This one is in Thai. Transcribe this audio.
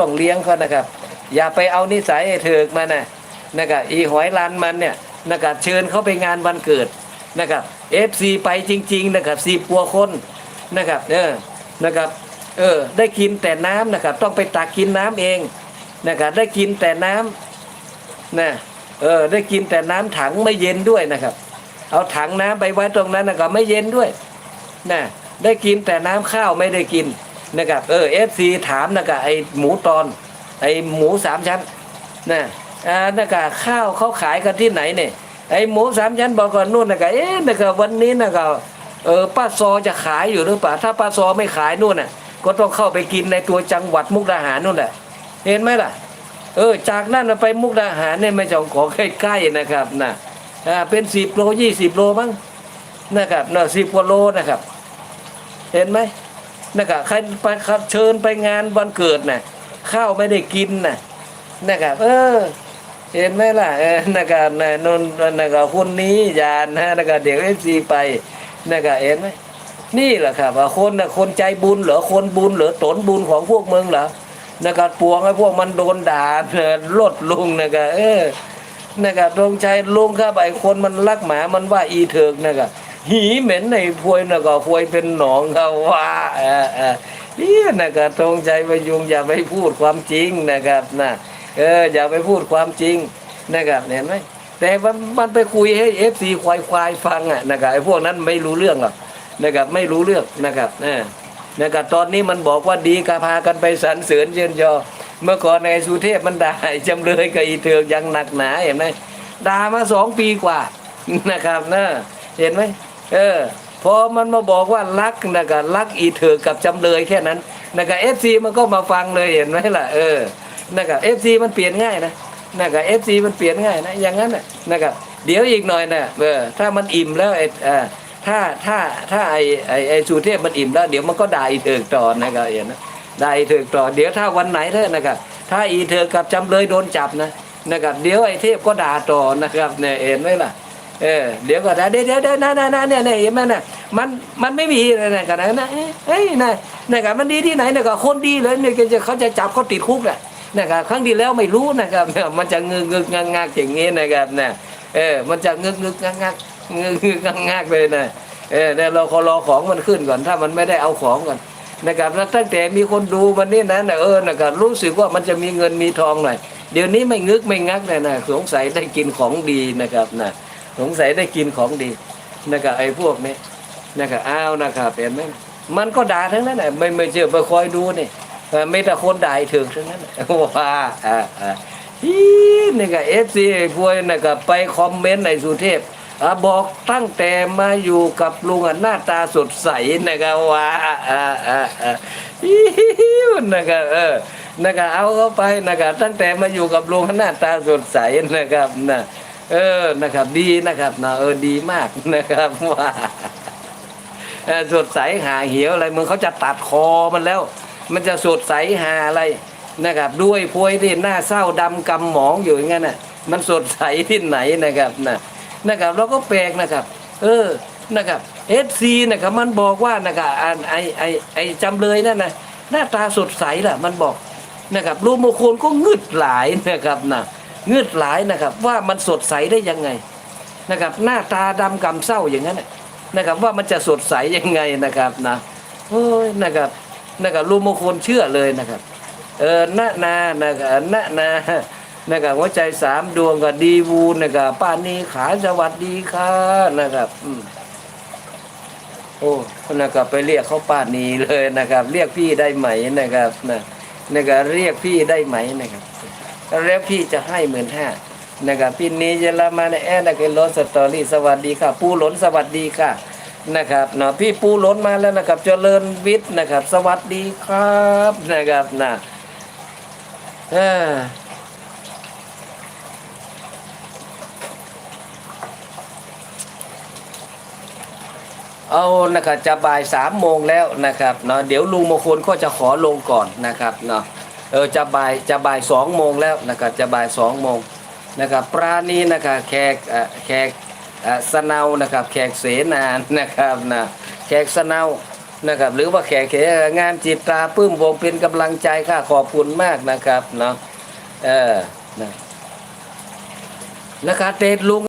ต้องเลี้ยงเขานะครับ อย่าไปเอานิสัยเถิกมันนะนะครับอีหอยลันมันเนี่ยนะครับเชิญเขาไปงานวันเกิดนะครับเอฟซีไปจริง ๆ นะครับสีปัวคนนะครับเออนะครับเออได้กินแต่น้ำนะครับ ต้องไปตักกินน้ำเองนะครับได้กินแต่น้ำนะเออได้กินแต่น้ำถังไม่เย็นด้วยนะครับ เอาถังน้ำไปไว้ตรงนั้นนะครับไม่เย็นด้วยนะได้กินแต่น้ำข้าวไม่ได้กิน นะครับเออเอฟซีถามนะครับไอหมูตอน ไอหมูสามชั้นนะอ่านะครับข้าวเขาขายกันที่ไหนเนี่ยไอหมูสามชั้นบอกก่อนนู่นนะครับเอ๊ะนะครับวันนี้นะครับเออป้าซอจะขายอยู่หรือเปล่าถ้าป้าซอไม่ขายนู่นน่ะ ก็ต้องเข้าไปกินในตัวจังหวัดมุกดาหารนู่นแหละเห็นไหมล่ะ เออ จากนั่นไปมุกดาหารเนี่ยไม่ใช่ของใกล้ๆนะครับนะอ่าเป็นสิบโลยี่สิบโลมั้งนะครับเนาะสิบกว่าโลนะครับ เห็นไหม นะครับใครไปครับเชิญไปงานวันเกิดน่ะข้าวไม่ได้กินน่ะนะครับเออเห็นไหมล่ะนะครับนนนนะครับคนนี้ยานนะนะครับเดี๋ยวเอฟซีไปนะครับเห็นไหมนี่แหละครับคนนะคนใจบุญเหรอคนบุญเหรอตนบุญของพวกมึงเหรอนะครับปวงให้พวกมันโดนด่านลดลงนะครับเออนะครับตรงใจลงครับไอ้คนมันรักหมามันว่าอีเถิกนะครับ หีเหม็นในพวยนะครับพวยเป็นหนองเขาว่าเออเออนี่นะครับตรงใจไปยุงอย่าไปพูดความจริงนะครับนะเอออย่าไปพูดความจริงนะครับเห็นไหมแต่มันมันไปคุยให้เอฟซีควายควายฟังอะนะครับไอ้พวกนั้นไม่รู้เรื่องหรอกนะครับไม่รู้เรื่องนะครับเออนะครับตอนนี้มันบอกว่าดีกาพากันไปสรรเสริญเยินยอ เมื่อก่อนในสุเทพมันด่าไอ้จำเลยกับอีเถือกยังหนักหนาเห็นไหมด่ามาสองปีกว่านะครับนะเห็นไหม เออพอมันมาบอกว่ารักนะครับรักอีเถือกับจำเลยแค่นั้นนะครับเอฟซีมันก็มาฟังเลยเห็นไหมล่ะเออนะครับเอฟซีมันเปลี่ยนง่ายนะนะครับเอฟซีมันเปลี่ยนง่ายนะอย่างนั้นนะนะครับเดี๋ยวอีกหน่อยนะเออถ้ามันอิ่มแล้วไอ้เอ่อถ้าถ้าถ้าไอไอไอสุเทพมันอิ่มแล้วเดี๋ยวมันก็ด่าอีเถิกต่อนะครับเห็นนะด่าอีเถิกต่อเดี๋ยวถ้าวันไหนเถอะนะครับถ้าอีเถิกกับจำเลยโดนจับนะนะครับเดี๋ยวไอเทพก็ด่าต่อนะครับเนี่ยเห็นไหมล่ะ เออเดี๋ยวก็ด่าเดี๋ยวเดี๋ยวเดี๋ยวนะนะนะเนี่ยเนี่ยเห็นไหมนะมันมันไม่มีอะไรนะกันนะนะเอ้ยนะนะครับมันดีที่ไหนนะครับคนดีเลยเนี่ยจะเขาจะจับเขาติดคุกแหละนะครับครั้งที่แล้วไม่รู้นะครับมันจะงึกงึกงักงักอย่างงี้นะครับเนี่ยเออมันจะงึกงึกงักงักงึกงึกงักงักเลยนะเออแต่เราขอรอของมันขึ้นก่อนถ้ามันไม่ได้เอาของก่อนนะครับแล้วตั้งแต่มีคนดูมันนี่นะนะเออนะครับรู้สึกว่ามันจะมีเงินมีทองหน่อยเดี๋ยวนี้ไม่งึกไม่งักเลยนะสงสัยได้กินของดีนะครับนะ สงสัยได้กินของดีนะครับไอ้พวกนี้นะครับอ้าวนะครับเห็นไหมมันก็ด่าทั้งนั้นแหละไม่ไม่เชื่อไปคอยดูนี่ไม่แต่คนด่าถึงทั้งนั้นน่ะว่าอ่าอ่าอีนี่ก็เอฟซีไอ้พวกนะครับไปคอมเมนต์ในสุเทพบอกตั้งแต่มาอยู่กับลุงหน้าตาสดใสนะครับว่าอ่าอ่าอ่าอิ๊นะครับเออนะครับเอาเข้าไปนะครับตั้งแต่มาอยู่กับลุงหน้าตาสดใสนะครับนะ เออนะครับ ดีนะครับนะเออดีมากนะครับว่าสดใสหาเหี่ยวอะไรมึงเขาจะตัดคอมันแล้ว มันจะสดใสหาอะไรนะครับ ด้วยพวยที่หน้าเศร้าดำกำหมองอยู่อย่างนั้นน่ะ มันสดใสที่ไหนนะครับนะนะครับเราก็แปลกนะครับ เออนะครับเอฟซีนะครับมันบอกว่านะครับอันไอไอไอจำเลยนั่นนะหน้าตาสดใสล่ะ มันบอกนะครับรูปมงคลก็งึดหลายนะครับนะ เงึดหลายนะครับ ว่ามันสดใสได้ยังไงนะครับ หน้าตาดำกำเศร้าอย่างนั้นนะครับ ว่ามันจะสดใสยังไงนะครับนะโอ้ยนะครับนะครับรูปมงคลเชื่อเลยนะครับ เออณนานะครับณนานะครับหัวใจสามดวงกับดีวูนะครับป้านีขาสวัสดีค่ะนะครับโอ้นะครับไปเรียกเขาป้านีเลยนะครับ เรียกพี่ได้ไหมนะครับนะนะครับเรียกพี่ได้ไหมนะครับ แล้วพี่จะให้หมื่นห้านะครับพี่นีเยลามาในแอนนะครับรถสตอรี่สวัสดีค่ะ ปูหลนสวัสดีค่ะนะครับเนาะพี่ปูหลนมาแล้วนะครับ เจริญวิทย์นะครับ สวัสดีครับนะครับนะเออเอานะครับจะบ่ายสามโมงแล้วนะครับเนาะเดี๋ยวลุงมงคลก็จะขอลงก่อนนะครับเนาะ เออจะบ่ายจะบ่ายสองโมงแล้วนะครับจะบ่ายสองโมงนะครับปราณีนะครับแขกเออแขกเอ่อสนานะครับแขกเสนานนะครับนะแขกสนานะครับหรือว่าแขกเขงานจิตราปื้มวงเป็นกำลังใจค่ะขอบคุณมากนะครับเนาะเออนะนะครับเตดลุง